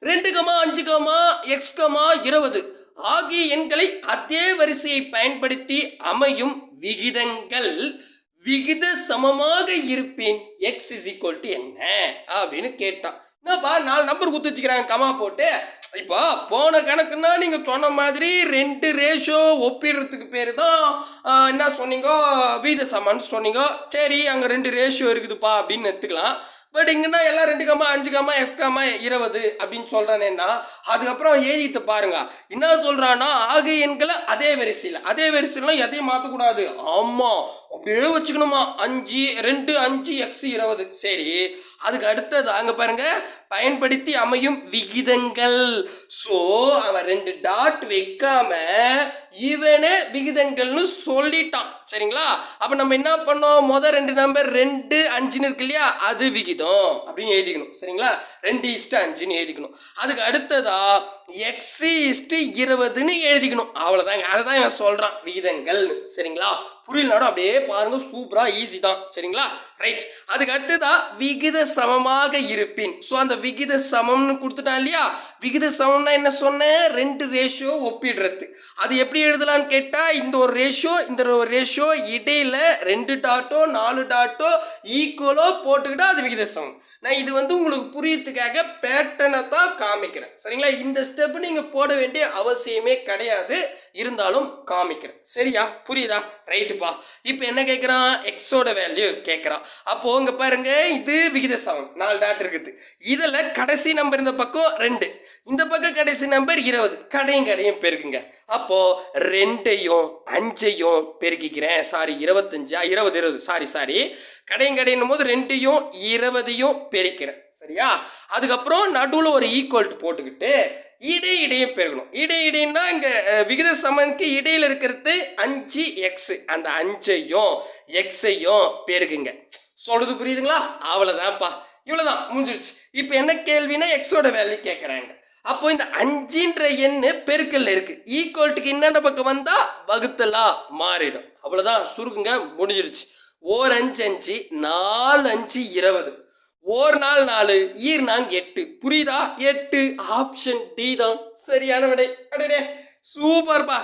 ரெண்டு கமா அஞ்சு comma X comma இருபது. ஆகிய எண்களை அதே வரிசையை பயன்படுத்தி அமையும் விகிதங்கள். விகித சமமாக இருப்பேன் எக்ஸ் இஸ் ஈக்குவல் டு என்ன? அப்படின்னு கேட்டான். என்னப்பா நாலு நம்பர் குத்து வச்சுக்கிறாங்க கமா போட்டு. இப்போ போன கணக்குன்னா நீங்கள் சொன்ன மாதிரி ரெண்டு ரேஷியோ ஒப்பிடுறதுக்கு பேர் தான் என்ன சொன்னீங்க? வீத சமன்னு சொன்னீங்க. சரி அங்கே ரெண்டு ரேஷியோ இருக்குதுப்பா அப்படின்னு எடுத்துக்கலாம். பட் இங்கன்னா எல்லாம் ரெண்டு கம்மா அஞ்சு கம்மா எஸ் கம்மா இருபது அப்படின்னு சொல்கிறானேன்னா அதுக்கப்புறம் எழுதிட்டு பாருங்க. என்ன சொல்கிறான்னா ஆகு எண்களை அதே வரிசையில் அதே வரிசையிலாம் எதையும் மாற்றக்கூடாது ஆமாம் அப்படியே வச்சுக்கணுமா? அஞ்சு ரெண்டு அஞ்சு எக்ஸ் இருபது. சரி அதுக்கு அடுத்தது அங்கே பாருங்க. பயன்படுத்தி அமையும் விகிதங்கள். ஸோ அவன் ரெண்டு டாட் வைக்காம இவனே விகிதங்கள்னு சொல்லிட்டான். சரிங்களா? அப்போ நம்ம என்ன பண்ணோம்? முத ரெண்டு நம்பர் ரெண்டு அஞ்சுன்னு இருக்கு இல்லையா? அது விகிதம் அப்படின்னு எழுதிக்கணும். சரிங்களா? ரெண்டு இஷ்ட அஞ்சுன்னு எழுதிக்கணும். அதுக்கு அடுத்ததா எக்ஸ் இஷ்டு இருபதுன்னு எழுதிக்கணும். அவ்வளவுதாங்க. அதுதான் இவன் சொல்றான். விகிதங்கள்னு. சரிங்களா? புரியலனாலும் அப்படியே பாருங்க சூப்பரா ஈஸி தான். சரிங்களா? ரைட் அதுக்கு அடுத்ததா விகித சமமாக இருப்பின். ஸோ அந்த விகித சமம்னு கொடுத்துட்டான் இல்லையா? விகித சமம்னா என்ன சொன்னேன் ரெண்டு ரேஷியோ ஒப்பிடுறது. அது எப்படி எழுதலாம்னு கேட்டால் இந்த ஒரு ரேஷியோ இந்த ஒரு ரேஷியோ இடையில ரெண்டு டாட்டோ நாலு டாட்டோ ஈக்குவலோ போட்டுக்கிட்டா அது விகித சமம். நான் இது வந்து உங்களுக்கு புரியறதுக்காக பேட்டனை தான் காமிக்கிறேன். சரிங்களா? இந்த ஸ்டெப் நீங்கள் போட வேண்டிய அவசியமே கிடையாது. இருந்தாலும் காமிக்கிறேன். சரியா? புரியுதா? ரைட்டுப்பா இப்போ என்ன கேட்குறான் எக்ஸோட வேல்யூ கேட்குறான் அப்போ இங்க பாருங்க இது விகித சமம் நாலு டாட் இருக்குது. இதில் கடைசி நம்பர் இந்த பக்கம் ரெண்டு. இந்த பக்கம் கடைசி நம்பர் இருபது. கடையும் கடையும் பெருக்குங்க. அப்போ ரெண்டையும் அஞ்சையும் பெருக்கிக்கிறேன். சாரி இருபத்தஞ்சா? இருபது இருபது. சாரி சாரி கடையும் கடையும் போது ரெண்டையும் இருபதையும் பெருக்கிறேன். சரியா? அதுக்கப்புறம் நடுவில் ஒரு ஈக்குவல்ட் போட்டுக்கிட்டு இடை இடையும் பெருகணும். இடை இடைன்னா இங்கே விகித சமனுக்கு இடையில் இருக்கிறது அஞ்சு எக்ஸ் அந்த அஞ்சையும் எக்ஸையும் பெருகுங்க. சொல்றது புரியுதுங்களா? அவ்வளோதான்ப்பா இவ்வளோதான் முடிஞ்சிருச்சு. இப்போ என்ன கேள்வினா எக்ஸோட வேல்யூ கேட்குறாங்க அப்போ இந்த அஞ்சுன்ற எண்ணு பெருக்கல்ல இருக்கு. ஈக்குவல்ட்டுக்கு என்னென்ன பக்கம் வந்தா வகுத்தலா மாறிடும். அவ்வளோதான் சுருக்குங்க முடிஞ்சிருச்சு. ஓர் அஞ்சு அஞ்சு நாலு அஞ்சு இருபது. ஓர் நாள் நாலு ஈர் நாங் எட்டு. புரியுதா? எட்டு. ஆப்ஷன் டி தான். சரியான விடை. அடடே. சூப்பர்ப்பா